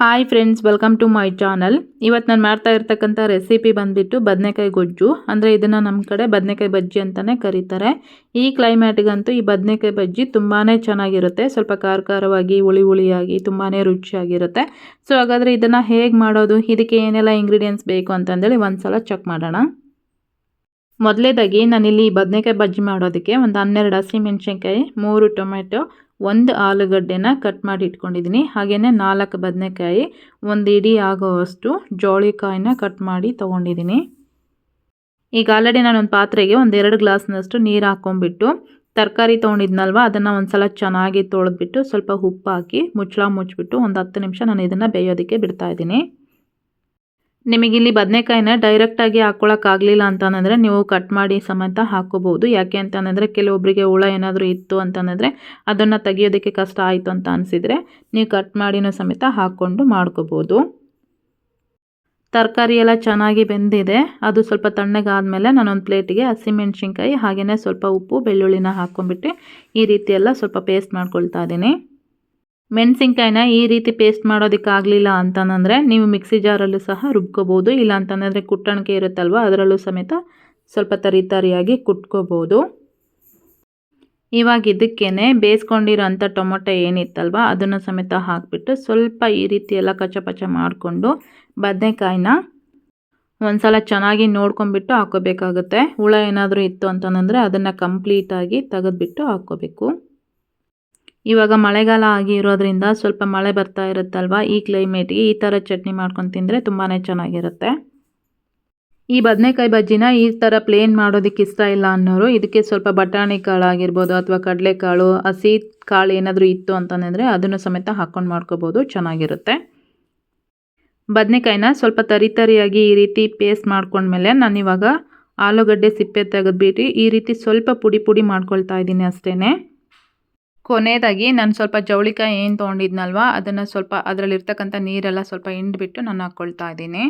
Hi friends welcome to my channel ಇವತ್ತು ನಾನು ಮಾಡ್ತಾ ಇರ್ತಕ್ಕಂಥ ರೆಸಿಪಿ ಬಂದುಬಿಟ್ಟು ಬದನೆಕಾಯಿ ಗೊಜ್ಜು. ಅಂದರೆ ಇದನ್ನು ನಮ್ಮ ಕಡೆ ಬದನೆಕಾಯಿ ಬಜ್ಜಿ ಅಂತಲೇ ಕರೀತಾರೆ. ಈ ಕ್ಲೈಮೇಟ್ಗಂತೂ ಈ ಬದನೆಕಾಯಿ ಬಜ್ಜಿ ತುಂಬಾ ಚೆನ್ನಾಗಿರುತ್ತೆ. ಸ್ವಲ್ಪ ಖಾರ ಖಾರವಾಗಿ, ಹುಳಿ ಹುಳಿಯಾಗಿ ತುಂಬಾ ರುಚಿಯಾಗಿರುತ್ತೆ. ಸೊ ಹಾಗಾದರೆ ಇದನ್ನು ಹೇಗೆ ಮಾಡೋದು? ಇದಕ್ಕೆ ಏನೆಲ್ಲ ಇಂಗ್ರೀಡಿಯೆಂಟ್ಸ್ ಬೇಕು ಅಂತಂದೇಳಿ ಒಂದು ಸಲ ಚೆಕ್ ಮಾಡೋಣ. ಮೊದಲೇದಾಗಿ ನಾನಿಲ್ಲಿ ಬದನೆಕಾಯಿ ಬಜ್ಜಿ ಮಾಡೋದಕ್ಕೆ ಒಂದು ಹನ್ನೆರಡು ಹಸಿಮೆಣ್ಸಿನ್ಕಾಯಿ ಮೂರು ಟೊಮೆಟೊ ಒಂದು ಆಲೂಗಡ್ಡೆನ ಕಟ್ ಮಾಡಿ ಇಟ್ಕೊಂಡಿದ್ದೀನಿ. ಹಾಗೆಯೇ ನಾಲ್ಕು ಬದನೆಕಾಯಿ, ಒಂದು ಇಡಿ ಆಗೋವಷ್ಟು ಜೋಳಿಕಾಯಿನ ಕಟ್ ಮಾಡಿ ತೊಗೊಂಡಿದ್ದೀನಿ. ಈಗ ಆಲ್ರೆಡಿ ನಾನೊಂದು ಪಾತ್ರೆಗೆ ಒಂದು ಎರಡು ಗ್ಲಾಸ್ನಷ್ಟು ನೀರು ಹಾಕ್ಕೊಂಡ್ಬಿಟ್ಟು ತರಕಾರಿ ತೊಗೊಂಡಿದ್ನಲ್ವ, ಅದನ್ನು ಒಂದು ಸಲ ಚೆನ್ನಾಗಿ ತೊಳೆದ್ಬಿಟ್ಟು ಸ್ವಲ್ಪ ಉಪ್ಪು ಹಾಕಿ ಮುಚ್ಚಳ ಮುಚ್ಚಿಬಿಟ್ಟು ಒಂದು ಹತ್ತು ನಿಮಿಷ ನಾನು ಇದನ್ನು ಬೇಯೋದಕ್ಕೆ ಬಿಡ್ತಾಯಿದ್ದೀನಿ ನಿಮಗಿಲ್ಲಿ ಬದನೆಕಾಯಿನ ಡೈರೆಕ್ಟಾಗಿ ಹಾಕ್ಕೊಳಕ್ಕಾಗಲಿಲ್ಲ ಅಂತಂದರೆ ನೀವು ಕಟ್ ಮಾಡಿ ಸಮೇತ ಹಾಕ್ಕೋಬೋದು ಯಾಕೆ ಅಂತಂದರೆ ಕೆಲವೊಬ್ಬರಿಗೆ ಹುಳ ಏನಾದರೂ ಇತ್ತು ಅಂತಂದರೆ ಅದನ್ನು ತೆಗಿಯೋದಕ್ಕೆ ಕಷ್ಟ ಆಯಿತು ಅಂತ ಅನಿಸಿದರೆ ನೀವು ಕಟ್ ಮಾಡಿನೂ ಸಮೇತ ಹಾಕ್ಕೊಂಡು ಮಾಡ್ಕೋಬೋದು ತರಕಾರಿ ಎಲ್ಲ ಚೆನ್ನಾಗಿ ಬೆಂದಿದೆ. ಅದು ಸ್ವಲ್ಪ ತಣ್ಣಗಾದಮೇಲೆ ನಾನೊಂದು ಪ್ಲೇಟಿಗೆ ಹಸಿಮೆಣ್ಸಿನ್ಕಾಯಿ ಹಾಗೆಯೇ ಸ್ವಲ್ಪ ಉಪ್ಪು, ಬೆಳ್ಳುಳ್ಳಿನ ಹಾಕ್ಕೊಂಬಿಟ್ಟು ಈ ರೀತಿ ಎಲ್ಲ ಸ್ವಲ್ಪ ಪೇಸ್ಟ್ ಮಾಡ್ಕೊಳ್ತಾ ಇದ್ದೀನಿ. ಮೆಣಸಿನ್ಕಾಯಿನ ಈ ರೀತಿ ಪೇಸ್ಟ್ ಮಾಡೋದಕ್ಕಾಗಲಿಲ್ಲ ಅಂತಂದರೆ ನೀವು ಮಿಕ್ಸಿ ಜಾರಲ್ಲೂ ಸಹ ರುಬ್ಕೋಬೋದು. ಇಲ್ಲ ಅಂತಂದರೆ ಕುಟ್ಟಣಿಕೆ ಇರುತ್ತಲ್ವ, ಅದರಲ್ಲೂ ಸಮೇತ ಸ್ವಲ್ಪ ತರಿ ತರಿಯಾಗಿ ಕುಟ್ಕೋಬೋದು. ಇವಾಗ ಇದಕ್ಕೇ ಬೇಯಿಸ್ಕೊಂಡಿರೋಂಥ ಟೊಮೊಟೊ ಏನಿತ್ತಲ್ವ, ಅದನ್ನು ಸಮೇತ ಹಾಕಿಬಿಟ್ಟು ಸ್ವಲ್ಪ ಈ ರೀತಿ ಎಲ್ಲ ಕಚಪಚ ಮಾಡಿಕೊಂಡು ಬದನೆಕಾಯಿನ ಒಂದು ಸಲ ಚೆನ್ನಾಗಿ ನೋಡ್ಕೊಂಬಿಟ್ಟು ಹಾಕ್ಕೋಬೇಕಾಗುತ್ತೆ. ಹುಳ ಏನಾದರೂ ಇತ್ತು ಅಂತಂದರೆ ಅದನ್ನು ಕಂಪ್ಲೀಟಾಗಿ ತೆಗೆದ್ಬಿಟ್ಟು ಹಾಕ್ಕೋಬೇಕು. ಇವಾಗ ಮಳೆಗಾಲ ಆಗಿರೋದ್ರಿಂದ ಸ್ವಲ್ಪ ಮಳೆ ಬರ್ತಾ ಇರುತ್ತಲ್ವ? ಈ ಕ್ಲೈಮೇಟ್ಗೆ ಈ ಥರ ಚಟ್ನಿ ಮಾಡ್ಕೊಂಡು ತಿಂದರೆ ತುಂಬಾ ಚೆನ್ನಾಗಿರುತ್ತೆ. ಈ ಬದನೆಕಾಯಿ ಬಜ್ಜಿನ ಈ ಥರ ಪ್ಲೇನ್ ಮಾಡೋದಕ್ಕೆ ಇಷ್ಟ ಇಲ್ಲ ಅನ್ನೋರು ಇದಕ್ಕೆ ಸ್ವಲ್ಪ ಬಟಾಣಿ ಕಾಳು ಆಗಿರ್ಬೋದು ಅಥವಾ ಕಡಲೆಕಾಳು, ಹಸಿ ಕಾಳು ಏನಾದರೂ ಇತ್ತು ಅಂತಂದರೆ ಅದನ್ನು ಸಮೇತ ಹಾಕ್ಕೊಂಡು ಮಾಡ್ಕೋಬೋದು, ಚೆನ್ನಾಗಿರುತ್ತೆ. ಬದನೆಕಾಯಿನ ಸ್ವಲ್ಪ ತರಿ ತರಿಯಾಗಿ ಈ ರೀತಿ ಪೇಸ್ಟ್ ಮಾಡ್ಕೊಂಡ್ಮೇಲೆ ನಾನಿವಾಗ ಆಲೂಗಡ್ಡೆ ಸಿಪ್ಪೆ ತೆಗೆದ್ಬಿಟ್ಟು ಈ ರೀತಿ ಸ್ವಲ್ಪ ಪುಡಿ ಪುಡಿ ಮಾಡ್ಕೊಳ್ತಾ ಇದ್ದೀನಿ ಅಷ್ಟೇ ಕೊನೆಯದಾಗಿ ನಾನು ಸ್ವಲ್ಪ ಜವಳಿಕಾಯಿ ಏನು ತೊಗೊಂಡಿದ್ನಲ್ವ, ಅದನ್ನು ಸ್ವಲ್ಪ ಅದರಲ್ಲಿರ್ತಕ್ಕಂಥ ನೀರೆಲ್ಲ ಸ್ವಲ್ಪ ಹಿಂಡ್ಬಿಟ್ಟು ನಾನು ಹಾಕ್ಕೊಳ್ತಾ ಇದ್ದೀನಿ.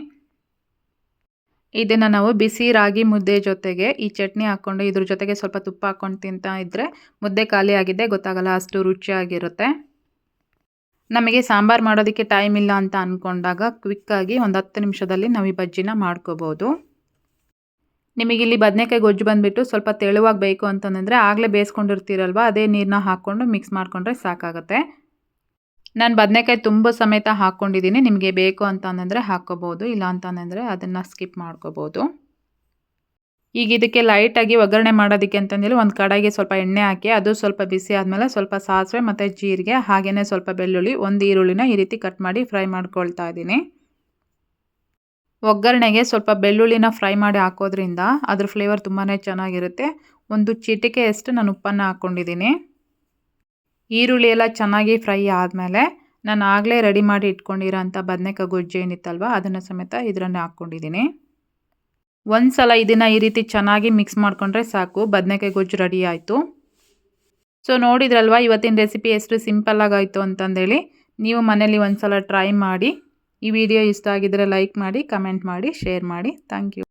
ಇದನ್ನು ನಾವು ಬಿಸಿ ರಾಗಿ ಮುದ್ದೆ ಜೊತೆಗೆ ಈ ಚಟ್ನಿ ಹಾಕ್ಕೊಂಡು ಇದ್ರ ಜೊತೆಗೆ ಸ್ವಲ್ಪ ತುಪ್ಪ ಹಾಕ್ಕೊಂಡು ತಿಂತಾ ಇದ್ದರೆ ಮುದ್ದೆ ಖಾಲಿ ಆಗಿದೆ, ಗೊತ್ತಾಗಲ್ಲ ಅಷ್ಟು ರುಚಿಯಾಗಿರುತ್ತೆ. ನಮಗೆ ಸಾಂಬಾರು ಮಾಡೋದಕ್ಕೆ ಟೈಮ್ ಇಲ್ಲ ಅಂತ ಅಂದ್ಕೊಂಡಾಗ ಕ್ವಿಕ್ಕಾಗಿ ಒಂದು ಹತ್ತು ನಿಮಿಷದಲ್ಲಿ ನಾವು ಈ ಬಜ್ಜಿನ ಮಾಡ್ಕೋಬೋದು. ನಿಮಗಿಲ್ಲಿ ಬದನೆಕಾಯಿ ಗೊಜ್ಜು ಬಂದುಬಿಟ್ಟು ಸ್ವಲ್ಪ ತೆಳುವಾಗಿ ಬೇಕು ಅಂತಂದರೆ ಆಗಲೇ ಬೇಯಿಸ್ಕೊಂಡಿರ್ತೀರಲ್ವ, ಅದೇ ನೀರನ್ನ ಹಾಕ್ಕೊಂಡು ಮಿಕ್ಸ್ ಮಾಡಿಕೊಂಡ್ರೆ ಸಾಕಾಗುತ್ತೆ. ನಾನು ಬದನೆಕಾಯಿ ತುಂಬ ಸಮೇತ ಹಾಕ್ಕೊಂಡಿದ್ದೀನಿ, ನಿಮಗೆ ಬೇಕು ಅಂತಂದರೆ ಹಾಕ್ಕೋಬೋದು, ಇಲ್ಲ ಅಂತಂದರೆ ಅದನ್ನು ಸ್ಕಿಪ್ ಮಾಡ್ಕೋಬೋದು. ಈಗ ಇದಕ್ಕೆ ಲೈಟಾಗಿ ಒಗ್ಗರಣೆ ಮಾಡೋದಕ್ಕೆ ಅಂತಂದೇಳಿ ಒಂದು ಕಡಾಯಿಗೆ ಸ್ವಲ್ಪ ಎಣ್ಣೆ ಹಾಕಿ, ಅದು ಸ್ವಲ್ಪ ಬಿಸಿ ಆದಮೇಲೆ ಸ್ವಲ್ಪ ಸಾಸಿವೆ ಮತ್ತು ಜೀರಿಗೆ ಹಾಗೆಯೇ ಸ್ವಲ್ಪ ಬೆಳ್ಳುಳ್ಳಿ, ಒಂದು ಈರುಳ್ಳಿನ ಈ ರೀತಿ ಕಟ್ ಮಾಡಿ ಫ್ರೈ ಮಾಡ್ಕೊಳ್ತಾ ಇದ್ದೀನಿ. ಒಗ್ಗರಣೆಗೆ ಸ್ವಲ್ಪ ಬೆಳ್ಳುಳ್ಳಿನ ಫ್ರೈ ಮಾಡಿ ಹಾಕೋದ್ರಿಂದ ಅದ್ರ ಫ್ಲೇವರ್ ತುಂಬಾ ಚೆನ್ನಾಗಿರುತ್ತೆ. ಒಂದು ಚಿಟಿಕೆಯಷ್ಟು ನಾನು ಉಪ್ಪನ್ನು ಹಾಕ್ಕೊಂಡಿದ್ದೀನಿ ಈರುಳ್ಳಿ ಎಲ್ಲ ಚೆನ್ನಾಗಿ ಫ್ರೈ ಆದಮೇಲೆ ನಾನು ಆಗಲೇ ರೆಡಿ ಮಾಡಿ ಇಟ್ಕೊಂಡಿರೋಂಥ ಬದನೆಕಾಯಿ ಗೊಜ್ಜು ಏನಿತ್ತಲ್ವ, ಅದನ್ನು ಸಮೇತ ಇದರನ್ನೇ ಹಾಕ್ಕೊಂಡಿದ್ದೀನಿ ಒಂದು ಸಲ ಇದನ್ನು ಈ ರೀತಿ ಚೆನ್ನಾಗಿ ಮಿಕ್ಸ್ ಮಾಡಿಕೊಂಡ್ರೆ ಸಾಕು, ಬದನೆಕಾಯಿ ಗೊಜ್ಜು ರೆಡಿ ಆಯಿತು. ಸೊ ನೋಡಿದ್ರಲ್ವ ಇವತ್ತಿನ ರೆಸಿಪಿ ಎಷ್ಟು ಸಿಂಪಲ್ಲಾಗಾಯಿತು ಅಂತಂದೇಳಿ, ನೀವು ಮನೇಲಿ ಒಂದು ಸಲ ಟ್ರೈ ಮಾಡಿ. ಈ ವಿಡಿಯೋ ಇಷ್ಟ ಆಗಿದ್ದರೆ ಲೈಕ್ ಮಾಡಿ ಕಮೆಂಟ್ ಮಾಡಿ ಶೇರ್ ಮಾಡಿ. Thank you.